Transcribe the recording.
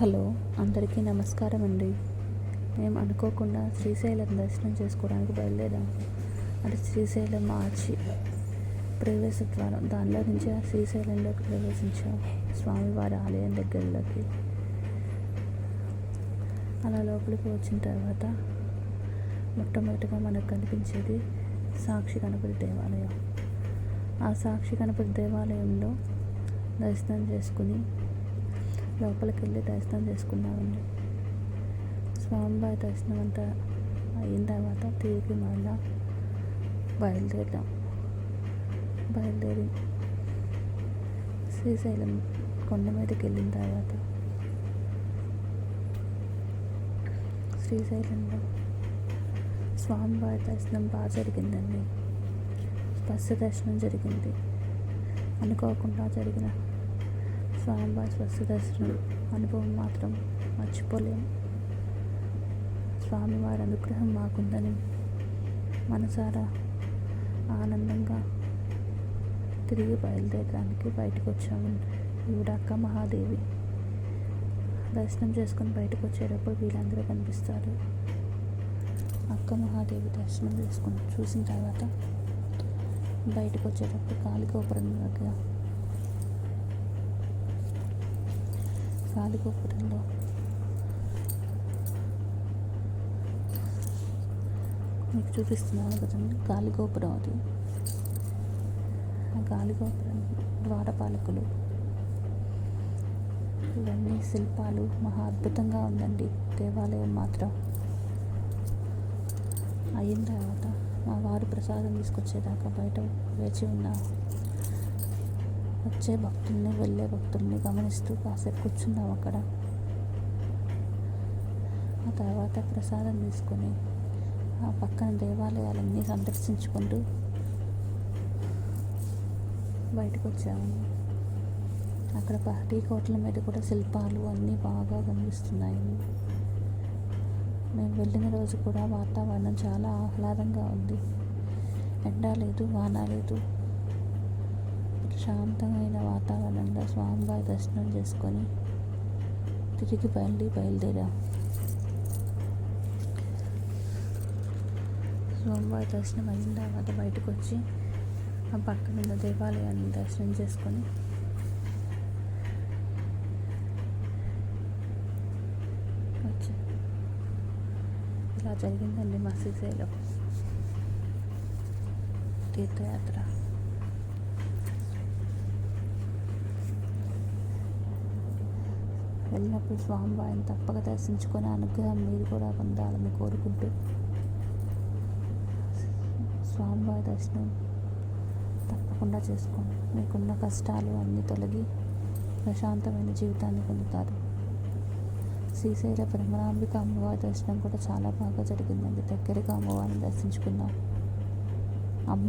Hello అందరికీ నమస్కారం అండి. మేము అనుకోకుండా శ్రీశైలం దర్శనం చేసుకోవడానికి బయలుదేరాము అంటే శ్రీశైలం మార్చి ప్రవేశ ద్వారం దానిలో నుంచి ఆ శ్రీశైలంలోకి ప్రవేశించాం. స్వామివారి ఆలయం దగ్గరలోకి. అలా లోపలికి వచ్చిన తర్వాత మొట్టమొదటిగా మనకు కనిపించేది సాక్షి గణపతి దేవాలయం. ఆ సాక్షి గణపతి దేవాలయంలో దర్శనం చేసుకుని లోపలికి వెళ్ళి దర్శనం చేసుకున్నామండి స్వామివారి దర్శనం అంతా అయిన తర్వాత తిరిగి మళ్ళా బయలుదేరాం బయలుదేరి శ్రీశైలం కొండ మీదకి వెళ్ళిన తర్వాత శ్రీశైలంలో స్వామివారి దర్శనం బాగా జరిగిందండి. స్పష్ట దర్శనం జరిగింది. అనుకోకుండా జరిగిన స్వామివారి స్వస్థ దర్శనం అనుభవం మాత్రం మర్చిపోలేము. స్వామివారి అనుగ్రహం మాకుందని మనసారా ఆనందంగా తిరిగి బయలుదేరడానికి బయటకు వచ్చాము ఈవిడక్క మహాదేవి. దర్శనం చేసుకొని బయటకు వచ్చేటప్పుడు వీళ్ళందరూ కనిపిస్తారు. అక్క మహాదేవి దర్శనం చేసుకుని చూసిన తర్వాత బయటకు వచ్చేటప్పుడు కాలి గోపురం దగ్గర గాలిగోపురంలో మీకు చూపిస్తున్నాను కదండి గాలిగోపురం అది. ఆ గాలిగోపురం ద్వారపాలకులు. ఇవన్నీ శిల్పాలు మహా అద్భుతంగా ఉందండి. దేవాలయం మాత్రం. అయిన తర్వాత మా వారు ప్రసాదం తీసుకొచ్చేదాకా బయట వేచి ఉన్నాము వచ్చే భక్తుల్ని వెళ్ళే భక్తుల్ని గమనిస్తూ కాసేపు కూర్చున్నాం అక్కడ. ఆ తర్వాత ప్రసాదం తీసుకొని ఆ పక్కన దేవాలయాలన్నీ సందర్శించుకుంటూ బయటకు వచ్చాము అక్కడ టీ కోట్ల మీద కూడా శిల్పాలు అన్నీ బాగా కనిపిస్తున్నాయి మేము వెళ్ళిన రోజు కూడా వాతావరణం చాలా ఆహ్లాదంగా ఉంది. ఎండ లేదు వాన లేదు. ప్రశాంతమైన వాతావరణంలో స్వామివారి దర్శనం చేసుకొని తిరిగి బయలు బయలుదేరాం. స్వామివారి దర్శనం అయిన తర్వాత బయటకు వచ్చి ఆ పక్కన ఉన్న దేవాలయాన్ని దర్శనం చేసుకొని వచ్చి ఇలా జరిగిందండి మా శ్రీశైలం తీర్థయాత్ర. వెళ్ళినప్పుడు స్వామివారిని తప్పక దర్శించుకొని అనుగ్రహం మీరు కూడా పొందాలని కోరుకుంటూ స్వామివారి దర్శనం తప్పకుండా చేసుకోండి. మీకున్న కష్టాలు అన్నీ తొలగి ప్రశాంతమైన జీవితాన్ని పొందుతారు. శ్రీశైల బ్రహ్మరాంబిక అమ్మవారి దర్శనం కూడా చాలా బాగా జరిగిందండి. దగ్గరగా అమ్మవారిని దర్శించుకున్నాం.